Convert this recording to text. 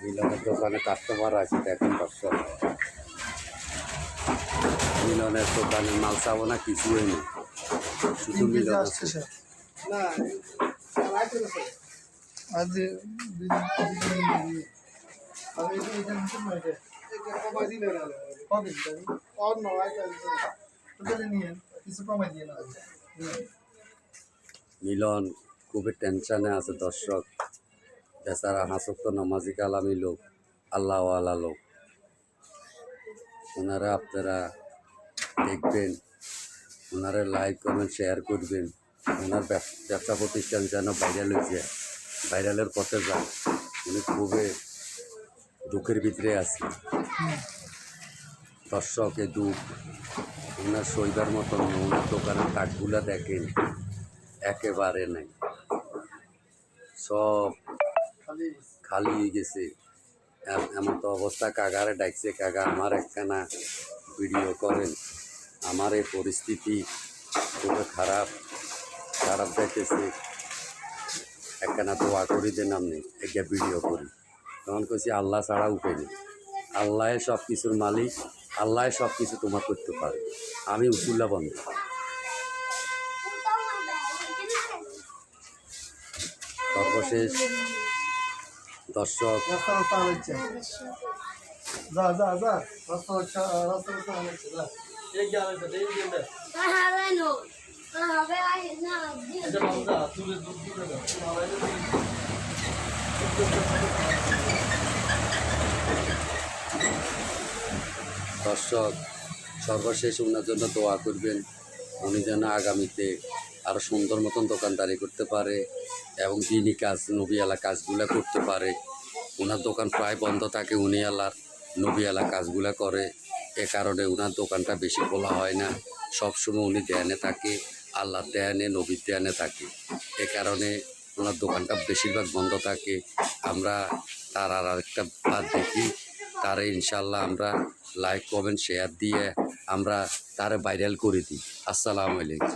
মিলনের দোকানে কাস্টমার আছে দেখেন দর্শক। মিলনের দোকানে মাল চাবো না কিছুই নেই শুধু মিলন মিলন খুবই টেনশনে আছে দর্শক। বেচারা হাসক্ত নামাজি কালামি লোক আল্লাহওয়ালা লোক। ওনারা আপনারা দেখবেন, ওনারা লাইক কমেন্ট শেয়ার করবেন। ওনার ব্যব- ব্যবসা প্রতিষ্ঠান যেন ভাইরাল হয়েছে ভাইরালের পথে যান। উনি খুবই দুঃখের ভিতরে আছে দর্শক দুঃখ, ওনার সইবার মতন। ওনার দোকানের কাঠগুলা দেখেন, একেবারে নাই। সব খালি হয়ে গেছে। এমন তো অবস্থা। কাগারে ডাকছে, কাকা, আমার একখানা ভিডিও করেন। আমার এই পরিস্থিতি খুবই খারাপ খারাপ যাইতেছে। একখানা দোয়া করি দেন আপনি, একটা ভিডিও করি। তখন কইছি, আল্লাহ ছাড়া উপায় নেই। আল্লাহ সব কিছুর মালিক, আল্লাহ সব কিছু তোমার করতে পারে। আমি উসুল্লা বন্ধ। সর্বশেষ দর্শক। দর্শক সর্বশেষ ওনার জন্য দোয়া করবেন। উনি যেন আগামীতে আরও সুন্দর মতন দোকানদারি করতে পারে এবং দিনই কাজ, নবিয়ালা কাজগুলো করতে পারে। ওনার দোকান প্রায় বন্ধ থাকে উনি আলার নবিয়ালা কাজগুলো করে। এ কারণে ওনার দোকানটা বেশি খোলা হয় না। সবসময় উনি ধ্যানে থাকে, আল্লাহর ধ্যানে, নবীর ধ্যানে থাকে। এ কারণে ওনার দোকানটা বেশিরভাগ বন্ধ থাকে। আমরা তার আর আরেকটা বাদ দেখি। তারে ইনশাল্লাহ আমরা লাইক, কমেন্ট, শেয়ার দিয়ে আমরা তারে ভাইরাল করে দিই। আসসালামু আলাইকুম।